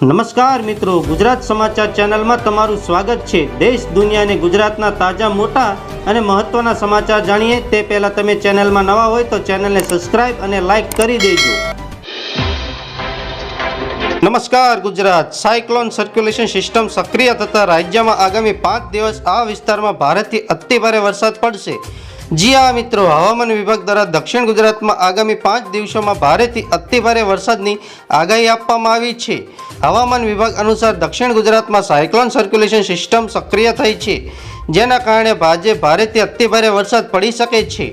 નમસ્કાર મિત્રો, ગુજરાત સમાચાર ચેનલમાં તમારું સ્વાગત છે. દેશ, દુનિયા અને ગુજરાતના તાજા, મોટા અને મહત્વના સમાચાર જાણીએ. તે પહેલાં તમે ચેનલમાં નવા હોય તો ચેનલને સબસ્ક્રાઇબ અને લાઇક કરી દેજો. નમસ્કાર ગુજરાત. સાયક્લોન સર્ક્યુલેશન સિસ્ટમ સક્રિય થતા રાજ્યમાં આગામી પાંચ દિવસ આ વિસ્તારમાં ભારેથી અતિભારે વરસાદ પડશે. જી હા મિત્રો, હવામાન વિભાગ દ્વારા દક્ષિણ ગુજરાતમાં આગામી પાંચ દિવસોમાં ભારેથી અતિભારે વરસાદની આગાહી આપવામાં આવી છે. હવામાન વિભાગ અનુસાર દક્ષિણ ગુજરાતમાં સાયક્લોન સર્ક્યુલેશન સિસ્ટમ સક્રિય થઈ છે, જેના કારણે ભાજે ભારેથી અતિભારે વરસાદ પડી શકે છે.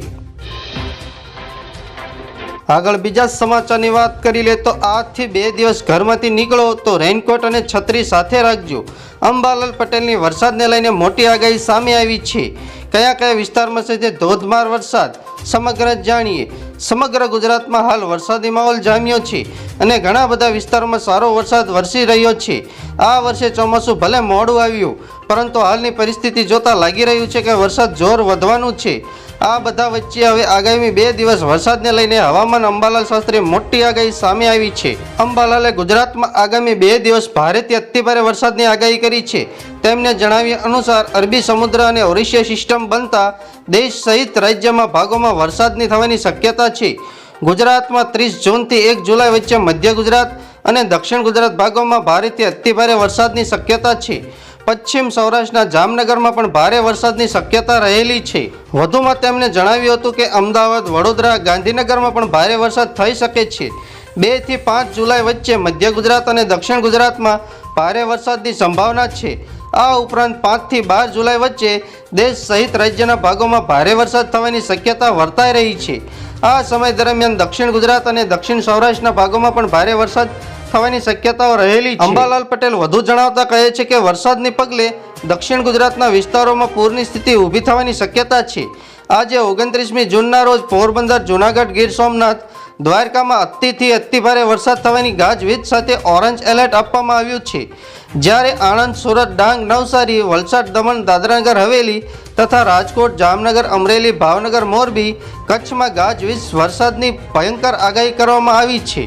આગળ બીજા સમાચારની વાત કરી લે તો આજથી બે દિવસ ઘરમાંથી નીકળો તો રેઇનકોટ અને છત્રી સાથે રાખજો. અંબાલાલ પટેલની વરસાદને લઈને મોટી આગાહી સામે આવી છે. કયા કયા વિસ્તારમાં છે તે ધોધમાર વરસાદ? સમગ્ર જાણીએ. સમગ્ર ગુજરાતમાં હાલ વરસાદી માહોલ જામ્યો છે અને ઘણા બધા વિસ્તારોમાં સારો વરસાદ વરસી રહ્યો છે. આ વર્ષે ચોમાસું ભલે મોડું આવ્યું પરંતુ હાલની પરિસ્થિતિ જોતા લાગી રહ્યું છે કે વરસાદ જોર વધવાનું છે. આ બધા વચ્ચે હવે આગામી બે દિવસ વરસાદને લઈને હવામાન અંબાલાલ શાસ્ત્રી મોટી આગાહી સામે આવી છે. અંબાલાલે ગુજરાતમાં આગામી બે દિવસ ભારેથી અતિભારે વરસાદની આગાહી કરી છે. તેમને જણાવ્યા અનુસાર, અરબી સમુદ્ર અને ઓરિશિયા સિસ્ટમ બનતા દેશ સહિત રાજ્યમાં ભાગોમાં વરસાદની થવાની શક્યતા છે. ગુજરાતમાં ત્રીસ જૂનથી એક જુલાઈ વચ્ચે મધ્ય ગુજરાત અને દક્ષિણ ગુજરાત ભાગોમાં ભારેથી અતિભારે વરસાદની શક્યતા છે. પશ્ચિમ સૌરાષ્ટ્રના જામનગરમાં પણ ભારે વરસાદની શક્યતા રહેલી છે. વધુમાં તેમણે જણાવ્યું હતું કે અમદાવાદ, વડોદરા, ગાંધીનગરમાં પણ ભારે વરસાદ થઈ શકે છે. બેથી પાંચ જુલાઈ વચ્ચે મધ્ય ગુજરાત અને દક્ષિણ ગુજરાતમાં ભારે વરસાદની સંભાવના છે. આ ઉપરાંત પાંચથી બાર જુલાઈ વચ્ચે દેશ સહિત રાજ્યના ભાગોમાં ભારે વરસાદ થવાની શક્યતા વર્તાઈ રહી છે. આ સમય દરમિયાન દક્ષિણ ગુજરાત અને દક્ષિણ સૌરાષ્ટ્રના ભાગોમાં પણ ભારે વરસાદ થવાની શક્યતાઓ રહેલી અંબાલાલ પટેલ વધુ જણાવતા કહે છે કે વરસાદને પગલે દક્ષિણ ગુજરાતના વિસ્તારોમાં પૂરની સ્થિતિ ઊભી થવાની શક્યતા છે. આજે ઓગણત્રીસમી જૂનના રોજ પોરબંદર, જૂનાગઢ, ગીર સોમનાથ, દ્વારકામાં અતિથી અતિભારે વરસાદ થવાની ગાજવીજ સાથે ઓરેન્જ એલર્ટ આપવામાં આવ્યું છે. જ્યારે આણંદ, સુરત, ડાંગ, નવસારી, વલસાડ, દમણ, દાદરાનગર, હવેલી તથા રાજકોટ, જામનગર, અમરેલી, ભાવનગર, મોરબી કચ્છમાં ગાજવીજ વરસાદની ભયંકર આગાહી કરવામાં આવી છે.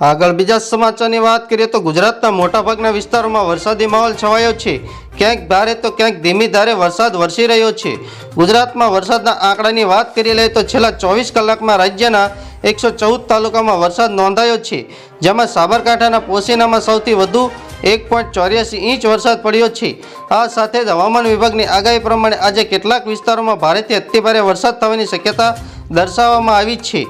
આગળ બીજા સમાચારની વાત કરીએ તો ગુજરાતના મોટાભાગના વિસ્તારોમાં વરસાદી માહોલ છવાયો છે. ક્યાંક ભારે તો ક્યાંક ધીમી ધારે વરસાદ વરસી રહ્યો છે. ગુજરાતમાં વરસાદના આંકડાની વાત કરી લઈએ તો છેલ્લા ચોવીસ કલાકમાં રાજ્યના એકસો ચૌદ તાલુકામાં વરસાદ નોંધાયો છે, જેમાં સાબરકાંઠાના પોસીનામાં સૌથી વધુ એક પોઈન્ટ ચોર્યાસી ઇંચ વરસાદ પડ્યો છે. આ સાથે જ હવામાન વિભાગની આગાહી પ્રમાણે આજે કેટલાક વિસ્તારોમાં ભારેથી અતિભારે વરસાદ થવાની શક્યતા દર્શાવવામાં આવી છે.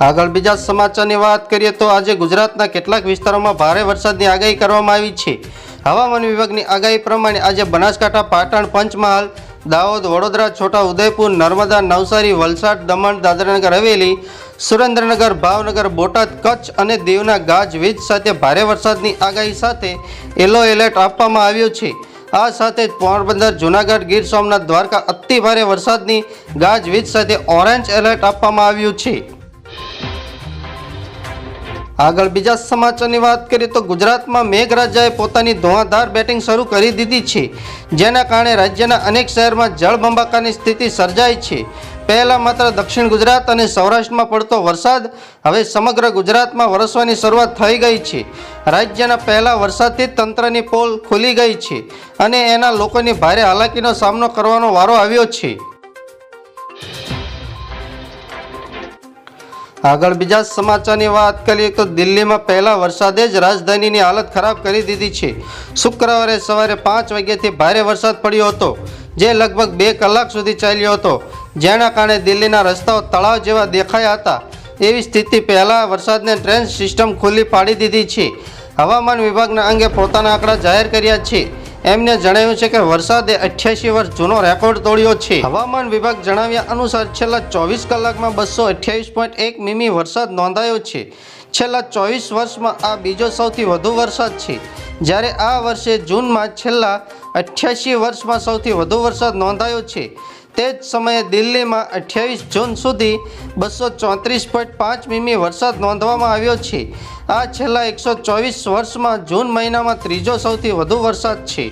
આગળ બીજા સમાચારની વાત કરીએ તો આજે ગુજરાતના કેટલાક વિસ્તારોમાં ભારે વરસાદની આગાહી કરવામાં આવી છે. હવામાન વિભાગની આગાહી પ્રમાણે આજે બનાસકાંઠા, પાટણ, પંચમહાલ, દાહોદ, વડોદરા, છોટા ઉદયપુર, નર્મદા, નવસારી, વલસાડ, દમણ, દાદરાનગર, હવેલી, સુરેન્દ્રનગર, ભાવનગર, બોટાદ, કચ્છ અને દીવના ગાજવીજ સાથે ભારે વરસાદની આગાહી સાથે યલો એલર્ટ આપવામાં આવ્યું છે. આ સાથે જ પોરબંદર, જૂનાગઢ, ગીર સોમનાથ, દ્વારકા અતિ ભારે વરસાદની ગાજવીજ સાથે ઓરેન્જ એલર્ટ આપવામાં આવ્યું છે. આગળ બીજા સમાચારની વાત કરીએ તો ગુજરાતમાં મેઘરાજાએ પોતાની ધોવાધાર બેટિંગ શરૂ કરી દીધી છે, જેના કારણે રાજ્યના અનેક શહેરમાં જળબંબાકારની સ્થિતિ સર્જાઈ છે. પહેલાં માત્ર દક્ષિણ ગુજરાત અને સૌરાષ્ટ્રમાં પડતો વરસાદ હવે સમગ્ર ગુજરાતમાં વરસવાની શરૂઆત થઈ ગઈ છે. રાજ્યના પહેલા વરસાદથી તંત્રની પોલ ખુલી ગઈ છે અને એના લોકોની ભારે હાલાકીનો સામનો કરવાનો વારો આવ્યો છે. આગળ બીજા સમાચારની વાત કરીએ તો દિલ્હીમાં પહેલા વરસાદે જ રાજધાનીની હાલત ખરાબ કરી દીધી છે. શુક્રવારે સવારે પાંચ વાગ્યાથી ભારે વરસાદ પડ્યો હતો, જે લગભગ બે કલાક સુધી ચાલ્યો હતો. જેના કારણે દિલ્હીના રસ્તાઓ તળાવ જેવા દેખાયા હતા. એવી સ્થિતિ પહેલાં વરસાદને ટ્રેન સિસ્ટમ ખુલ્લી પાડી દીધી છે. હવામાન વિભાગના અંગે પોતાના આંકડા જાહેર કર્યા છે. એમને જણાવ્યું છે કે વરસાદે અઠ્યાસી વર્ષ જૂનો રેકોર્ડ તોડ્યો છે. હવામાન વિભાગ જણાવ્યા અનુસાર છેલ્લા ચોવીસ કલાકમાં બસો અઠ્યાવીસ પોઈન્ટ એક મીમી વરસાદ નોંધાયો છે. છેલ્લા ચોવીસ વર્ષમાં આ બીજો સૌથી વધુ વરસાદ છે. જ્યારે આ વર્ષે જૂનમાં છેલ્લા અઠ્યાસી વર્ષમાં સૌથી વધુ વરસાદ નોંધાયો છે. તે જ સમયે દિલ્હીમાં અઠ્યાવીસ જૂન સુધી બસો ચોત્રીસ પોઈન્ટ પાંચ મીમી વરસાદ નોંધવામાં આવ્યો છે. આ છેલ્લા એકસો ચોવીસ વર્ષમાં જૂન મહિનામાં ત્રીજો સૌથી વધુ વરસાદ છે.